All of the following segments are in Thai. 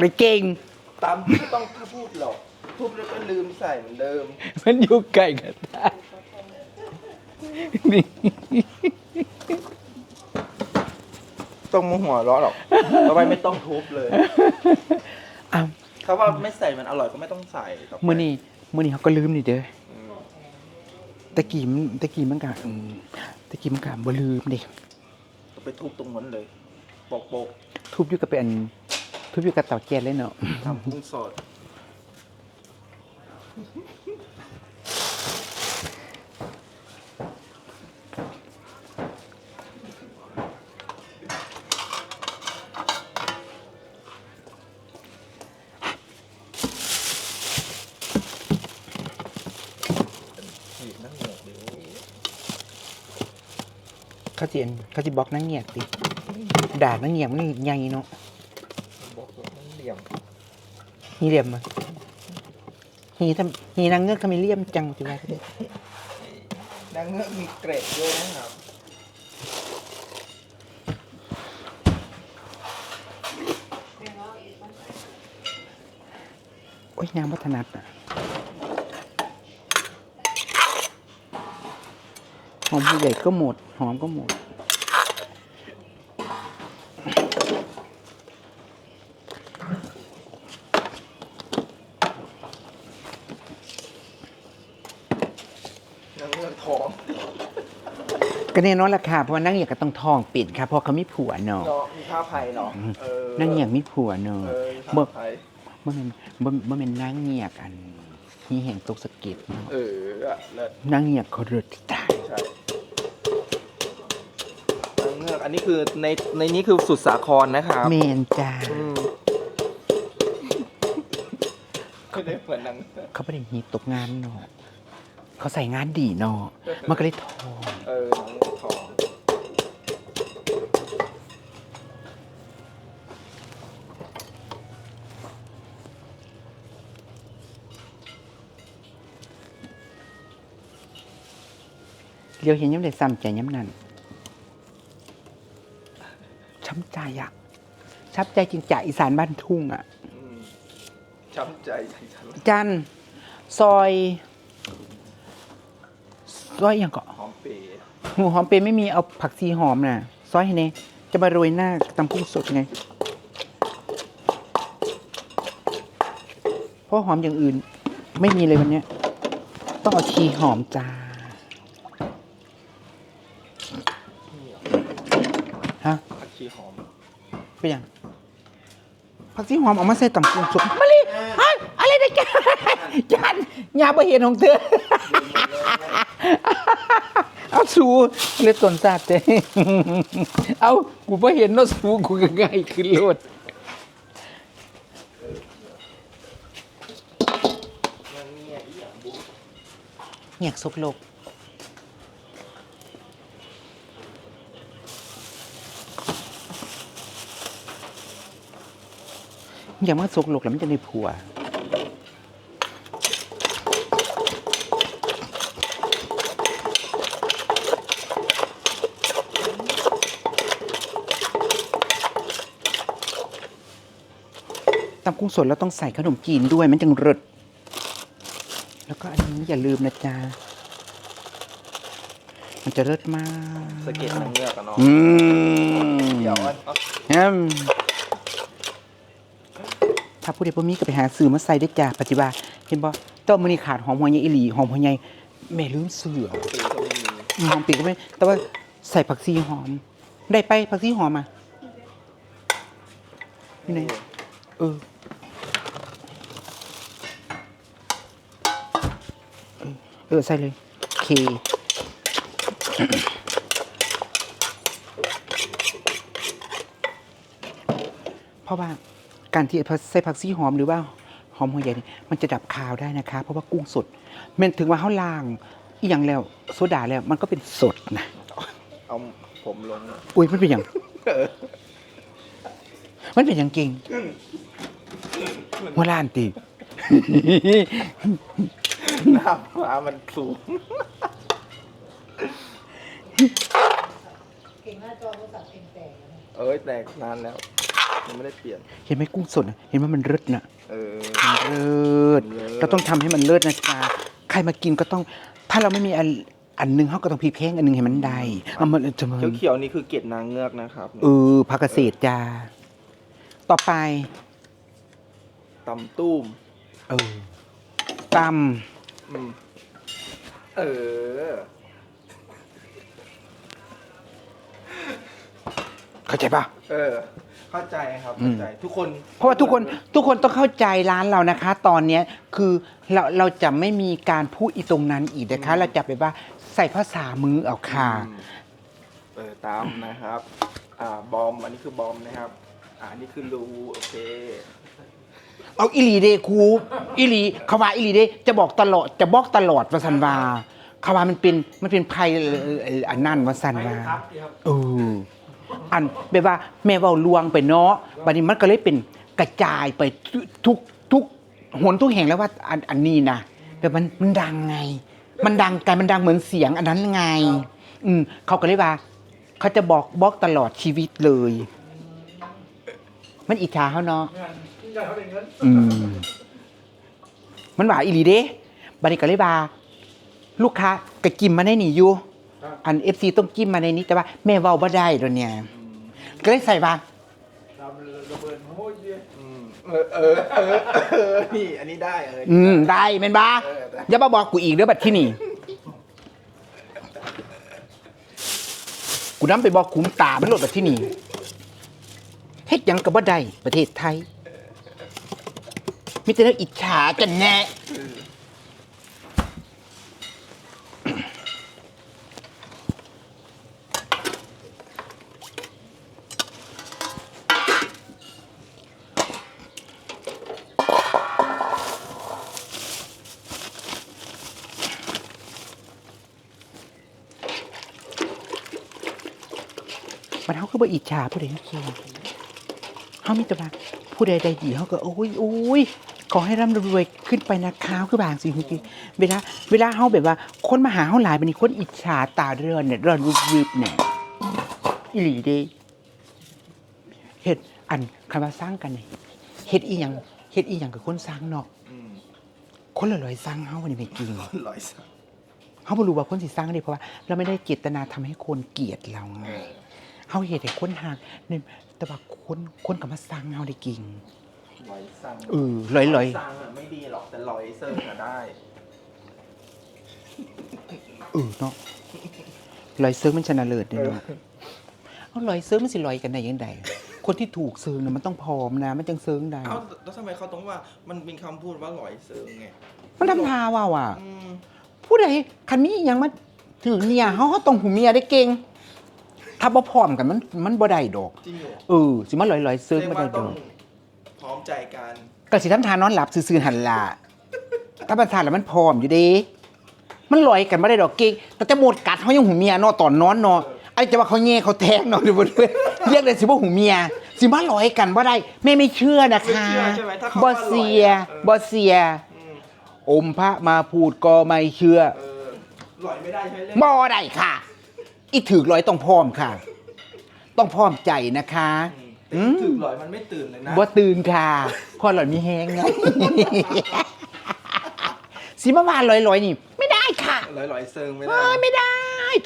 เลยเก่งตามไม่ต้องถ้าพูดหรอกพูดแล้วก็ลืมใส่เหมือนเดิม มันอยู่ไกลกันได้นี่ต้องมาหัวเราะหรอกต่อไปไม่ต้องทุบเลยอ้าวถ้าว่าไม่ใส่มันอร่อยก็ไม่ต้องใส่ต่ไปมื่อนี้มื่อนี้เขาก็ลืมนี่เด้ออืมตะกี้มันตะกี้มันกะอืมตะกี้มันกะบ่ลืมเด็กต้องไปทุบตรงนั้นเลยโปกโปกทุบอยู่กับเป็น ทุบอยู่กับเต่าแก๊สเลยเนาะๆทำกุ้งสดฉีดน้ำเหนือกเดี๋ยวเขาสิอันเขาสิบอกนั่งเงียบติด่านั่งเงียบมันใหญ่เนาะ บอกว่ามันเหลี่ยม ฮีเหลี่ยมมาฮีทำฮีนางเงือกทำไมเหลี่ยมจังจังเลยนางเงือกมีเกรดด้วยนะครับ โอ้ยนางวัฒนัดอะหอมผู้ใหญ่ก็หมด หอมก็หมด นางเงือกท้องก็แน่นอนราคาเพราะว่านั่งอย่างก็ต้องทองปิดค่ะเพราะเขามีผัวเนาะเนาะมีผ้าไผ่เนาะเออนั่งอย่างมีผัวเนาะ เออมีเมื่อผ้าไผ่เมื่อมันเมื่อเมื่อมันนั่งเงียกอันที่แห่งตกสะเก็ดเนาะเอออะเลิศนั่งเงียกเขาเลือดตายใช่นางเงือกอันนี้คือในในนี้คือสุดสาครนะครับเมนจ้าอืมไม่ได้เหมือนนางเงือกเขาไม่ได้หีตกงานเนาะ เขาใส่งานดีเนาะมันก็เลยทองเออนางเงือกทองเรียวเห็นย้ำได้ซ้ำใจย้ำนั่นช้ำใจอะช้ำใจจริงจ่าอีสานบ้านทุ่งอะอืมช้ำใจฉันจันซอย ซอยอย่างเกาะหอมเปย์หมูหอมเปรย์ไม่มีเอาผักชีหอมน่ะซอยให้เน่จะมาโรยหน้าตำกุ้งสดไงเพราะหอมอย่างอื่น ไม่มีเลยวันเนี้ยต้องเอาชีหอมจ้าฮะผักชีหอมเป็นยังผักชีหอมเอามาใส่ตำกุ้งสดมาเลยฮะอะไรนะจ๊ะจันยาบ่เห็นของเธอ เอาสูเล็ดตนซาดเต้เอากูบ่เห็นเนาะสูกูก็ง่ายขึ้นโลดเงียอีหยังบุอยากซบโลกอย่ามาซกโลกแล้วมันจะได้ผัวำกุ้งสดแล้วต้องใส่ขนมจีนด้วยมันจึงรสแล้วก็อันนี้อย่าลืมนะจ๊ะมันจะเลิศมาก สะเก็ดนางเงือกอะเนาะอืมเดี๋ยวอันเอาอืมถ้าผู้ใดบ่มีก็ไปหาซื้อมาใส่ได้อจ้าปฏิบัติเห็นบ่ต้มมื้อนี้ขาดหอมหัวใหญ่อีหลีหอมหัวใหญ่แม่ลืมเสือปีก็ไม่มีหอมปีกก็ไม่แต่ว่าใส่ผักชีหอม ได้ไปผักชีหอมอะนี่ไหนเออ เออเออ ใส่เลยเคเพราะว่าการที่ใส่ผักชีหอมหรือว่าหอมหัวใหญ่นี่มันจะดับคาวได้นะคะ เพราะว่ากุ้งสดแมันถึงว่าเขาล้างอีหยังแล้วโซดาแล้วมันก็เป็นสดนะเอาผมลงอุ้ยมันเป็นอย่างมันเป็นอย่างเก่งหัวล้านตี น้ำปลามันสูง เก่งหน้าจอโทรศัพท์เก่งแตกนะเอ้ยแตกนานแล้วยังไม่ได้เปลี่ยน เห็นไหมกุ้งสดน่ะเห็นไหมมันเลิศน่ะเออ มันเลิศเลิศ เราต้องทำให้มันเลิศนะจ๊ะใครมากินก็ต้อง ถ้าเราไม่มีอันอันหนึงเขาก็ต้องพริกแพงอันหนึงให้มันได้เอามันจะมันเขียวๆนี่คือเกล็ดนางเงือกนะครับเออผักเกษตรจ้าต่อไป ตำตุ้มเออต อืม เออำเข้าใจปะเออ เข้าใจครับอืมเข้าใจ ทุกคนเพราะว่าทุกคนทุกคนต้องเข้าใจร้านเรานะคะ ตอนเนี้ยคือเราเราจะไม่มีการพูดอีตรงนั้นอีกนะคะ เราจะไปว่าใส่ภาษามือเอาค่ะ อืมเออตามนะครับ อ่า บอม อันนี้คือบอมนะครับ อ่าอันนี้คือรู โอเค เอาอิลีเดครูอิลีเขาว่าอิลีเดจะบอกตลอดจะบอกตลอดว่าสันวาเขาว่ามันเป็นมันเป็นภัยอันนั่นว่าสันวาเอออันแบบว่าแม่เว้าลวงไปเนาะบัดนี้มันก็เลยเป็นกระจายไปทุกทุกหนทุกแห่งแล้วว่าอันอันนี้นะแบบมันมันดังไง มันดังกันมันดังเหมือนเสียงอันนั้นไง อืมเขาก็เลยว่า เขาจะบอกบอกตลอดชีวิตเลย มันอิจฉาเขาเนาะ อืมมันหวาอีหลีเด้บัดนี้ก็เลยว่าลูกค้าก็กินมาในนี่อยู่อันเอฟซีต้องกินมาในนี้แต่ว่าแม่เว้าบ่ได้ตัวเนี่ยก็เลยใส่ว่าอืมเออเออเออเออนี่อันนี้ได้เอออืมได้แม่นบ่เออได้อย่ามาบอกกูอีกเด้อบัดที่นี่ กูนำไปบอกขุมตามันโลดบัดที่นี่เฮ็ดหยังก็บ่ได้ประเทศไทย มีแต่เรื่องอิจฉากันแน่ มันเขาก็บ่อิจฉาผู้ใดนักเคียเขามีแต่ว่าผู้ใดใดดีเขาก็โอ้ยโอ้ย ขอให้ร่ำรวยขึ้นไปนะคะคือบางสิคือเวลาเวลาเขาแบบว่า คนมาหาเขาหลายบันนี้คนอิจฉาตาเรือนเนี่ยเรือนรูปรูปเนี่ยอีหลีเด้เฮ็ดอันคำว่าสร้างกันเนี่ยเฮ็ดอีหยังเฮ็ดอีหยังกับคนสร้างเนาะอืมคนละร้อยสร้างเฮานี่ไม่จริงร้อยสักเขาบ่รู้ว่าคนสิสร้างได้เพราะว่า เราไม่ได้เจตนาทำให้คนเกลียดเราไงเออเฮาเฮ็ดให้คนหักเนี่ยแต่ว่าคนคนก็มาสร้างเฮาได้กิ่ง ร้อยสั่งเออลอยสั่งอะไม่ดีหรอกแต่ร้อยเซิร์ฟอะได้ๆเออเนาะลอยเซิร์ฟมันชนะเลิศเด้เนาะเอาลอยเซิร์ฟมันสิลอยกันได้ยังไงคนที่ถูกเซิร์ฟน่ะมันต้องพร้อมนะ มันจังเซิร์ฟได้เอ้าแล้วทำไมเขาต้องว่ามันเป็นคำพูดว่าร้อยเซิร์ฟไงมันทำทาว่าว่ะอืมผู้ใดคันมีอิหยังมาถือเนี่ยเฮาเฮาต้องหูเมียได้เก่งถ้าบ่พร้อมกันมันมันบ่ได้ดอกจริงเหรอเออสิมาลอยๆเซิร์ฟเรียบ่กได้ว่าดต้องอกพ ร้อมใจกันก็สิทำทานนอนหลับซื่อๆหันล่ะถ้าประทานแล้วมันพร้อมอยู่เดีมันลอยกันไม่ได้ดอกเก่งแต่จะหมดกัดเขายังหูเมียเนาะตอนนอนเนาะไอ้จะว่าเขาแง่เขาแทงเนาะหรือบ่ด้วยเรียกเลยสิว่าหูเมีย สิมาลอยกันบ่ได้แม่ไม่เชื่อนะคะไม่เชื่อใช่ไหมถ้าเขาบ่ว่าลอยเสียอะเออบ่เสีย อืมอมพระมาพูดก็ไม่เชื่อ เออร้อยไม่ได้ใช่ไหมเล่นบ่ได้ค่ะ อีถือลอยต้องพร้อมค่ะ ต้องพร้อมใจนะคะ อืม แต่ถึงร้อยมันไม่ตื่นเลยนะบ่ตื่นค่ะเพอหล่อนมีแฮงไงสิมาว่าลอยๆนี่ ไม่ได้ค่ะร้อยร้อยเซิร์ฟไม่เอได้อไม่ได้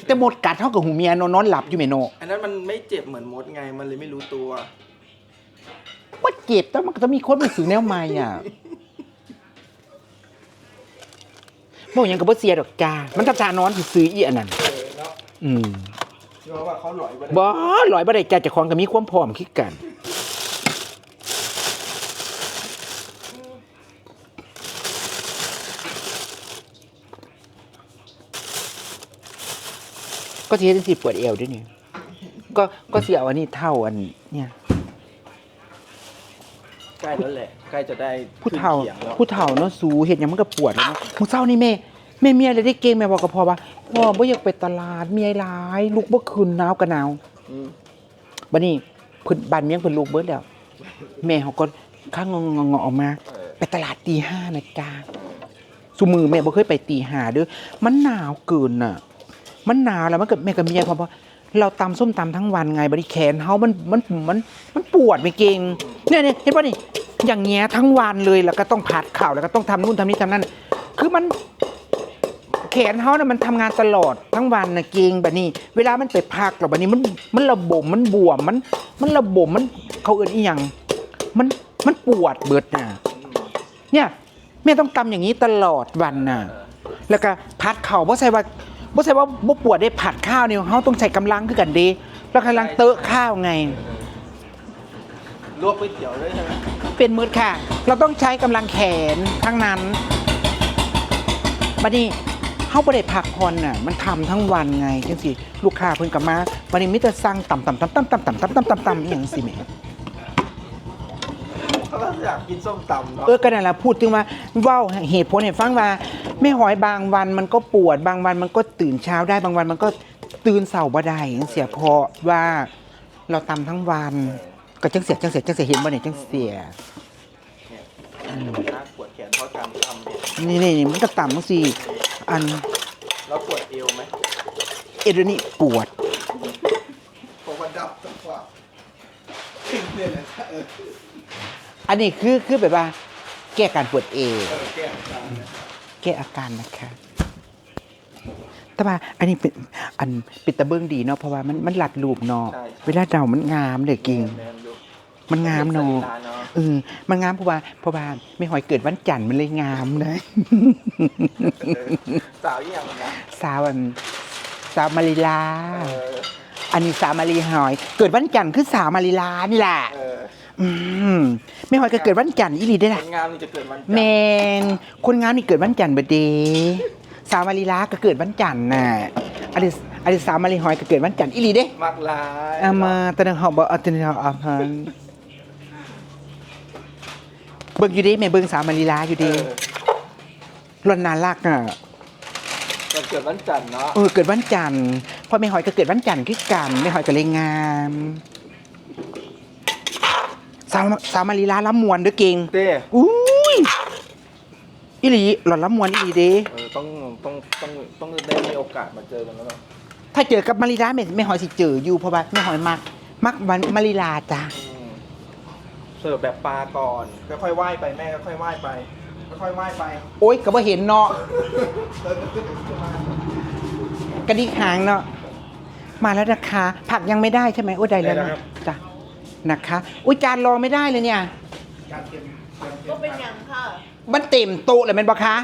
แต่หมดกัดเท่ากับหูเมียนอนนอนหลับอยู่เมโนอันนั้นมันไม่เจ็บเหมือนมดไงมันเลยไม่รู้ตัว ว่าเจ็บแต่มันก็ต้องมีคนมาสื่อแนวใหม่อะบอกหยังกับบ่เสียดอกจ้ามันทับทานอนสิซื้ออีอันนั้นเออแล้วอืม เพราะว่าเขาหลอยไปบ่ลอยบ่ได้จ้าเจะของก็มีความพร้อมคิดกัน ก็สิเฮ็ดจังซี่ปวดเอวด้วยนี่ก็ก็สิเอาอันนี้เท่าอันเนี่ย ใกล้แล้วแหละใกล้จะได้ผู้เฒ่าขึ้นขียงแล้วผู้เฒ่าเนาะสูเห็ดหยังมันก็ปวดแล้วเนาะมึงเศร้านี่แม่แม่เมียเลยได้เก่งแม่บอกกับพ่อว่า พ่อบ่อยากไปตลาดเมียหลาย ลูกบ่คืนหนาวก็หนาวอืมบัดนี้เพิ่นบ้านเมียงเพิ่นลูกเบิดแล้ว แม่เขาก็ข้างงงๆออกมาเออไปตลาดตีห้านะจ๊ะสุมือแม่บ่เคยไปตีห้าเด้อมันหนาวเกินน่ะ มันหนาวแล้วมันก็แม่กับเมียพอบ่เราตำส้มตำทั้งวันไงบริแขนเฮามันมันมันมันปวดไปเก่งเนี่ยเนี่ยเห็นป่ะนี่อย่างเงี้ยทั้งวันเลยแล้วก็ต้องผัดข่าวแล้วก็ต้องทำนู่นทำนี่ทำนั่น คือมันแขนเขานะมันทำงานตลอดทั้งวันนะเก่งแบบนี้ เวลามันไปพักหรอแบบนี้มันมันระบมมันบวมมัน มันระบมมันเขาเอื่นอีหยังมันมันปวดเบิดน่ะเนี่ยแม่ต้องตำอย่างนี้ตลอดวันน่ะแล้วก็ผัดเข่าเพราะใส่ว่าเพราะใส่ว่าบ่ปวดได้ผัดข้าวเนี่ยเขาต้องใช้กำลังคือกันเดีแล้วกำลังเตอะข้าวไงลวกก๋วยเตี๋ยวด้วยใช่ไหมเป็นมืดค่ะ เราต้องใช้กำลังแขนทั้งนั้นบัดนี้ เขาบ่ได้พักผ่อนน่ะมันทำทั้งวันไงจังสิลูกค้าเพิ่นกลับมาบัดนี้มิตรสั่งต่ำต่ำต่ำต่ำต่ำต่ำต่ำต่ำต่ำต่ำอหย่างสิแหม่เขาก็อยากกินส้มตำเนาะเออก็นั่นแหละพูดถึงว่าเว้าเหตุผลให้ฟังว่าแม่หอยบางวันมันก็ปวดบางวันมันก็ตื่นเช้าได้บางวันมันก็ตื่นเสาร์บ่ได้จังเสียเพราะว่าเราตำทั้งวันก็จังเสียจังเสียจังเสียเห็นบ่เนี่ยจังเสีย เนี่ยน่าปวดแขนเพราะการทำเนี่นี่นี่นี่มันก็ต่ำบางสิ อัน แล้วปวดเอวไหมเอเดยวนี่ปวดผมว่าดับจังหวะขึ้นเนี่ยนะเอออันนี้คือคือแบบว่า แก้การปวดเอวเออแก้อาการนะแก้อาการนะคะแต่ว่าอันนี้เป็นอันเป็นตะเบิ้งดีเนาะเพราะว่ามันมันหลัดรูปเนาะเวลาเดามันงามเลยกิ่ง แมนดู มันงามเนาะสรีระเนาะเออมันงามเพราะว่าเพราะว่าไม่หอยเกิดวันจันทร์มันเลยงามเลยเออสาวอย่างนะสาวอันสาวมาริลาเอออันนี้สาวมารีหอย เกิดวันจันทร์คือสาวมาริลานี่แหละเอออืมไม่หอยก็เกิดวันจันทร์อีหลีได้คล่ะนงามนี่จะเกิดวันจันทร์แมนคนงามนี่เกิดวันจันทร์เบดเดสาวมาริลาก็เกิดวันจันทร์น่ะอันนี้อันนี้สาวมารีหอยก็เกิดวันจันทร์อีหลีเด้มักลายเอามาตะนังหอบเอาตะนังหอบเอาพัน เบิ่งอยู่เดิแม่เบิ่งสาวมาริลาอยู่เอเดิอรอนนารักอะวันเกิดวันจันทร์เนาะเออเกิดวันจันทร์พ่อแม่หอยก็เกิดวันจันทร์คือกันแม่หอยก็เลยงามสาวสาวมารีลาล้ำมวนเด้อเก่งเต้อุ้ยอีหลีหล่อนล้ำมวนอีหลีเด้เออต้องต้องต้องต้องได้มีโอกาสมาเจอกันแล้วเนาะถ้าเจอกับมารีลาแม่แม่หอยสิเจออยู่เพราะว่าแม่หอยมักมักวันมารีลาจ้ะอืมเสิร์ฟแบบปลาก่อนค่อยๆว่ายไปแม่ค่อยๆว่ายไปค่อยๆว่ายไปโอ๊ยก็บ่เห็นเนาะกระดิกหางเนาะมาแล้วนะคะ ผักยังไม่ได้ใช่ไหมโอ้ยได้แล้วนะจ้ะนะคะอุ้ยจานรองไม่ได้เลยเนี่ย การเก็บก็เป็นอย่างค่ะ มันเต็มโต๊ะเลยแมันบ่คะ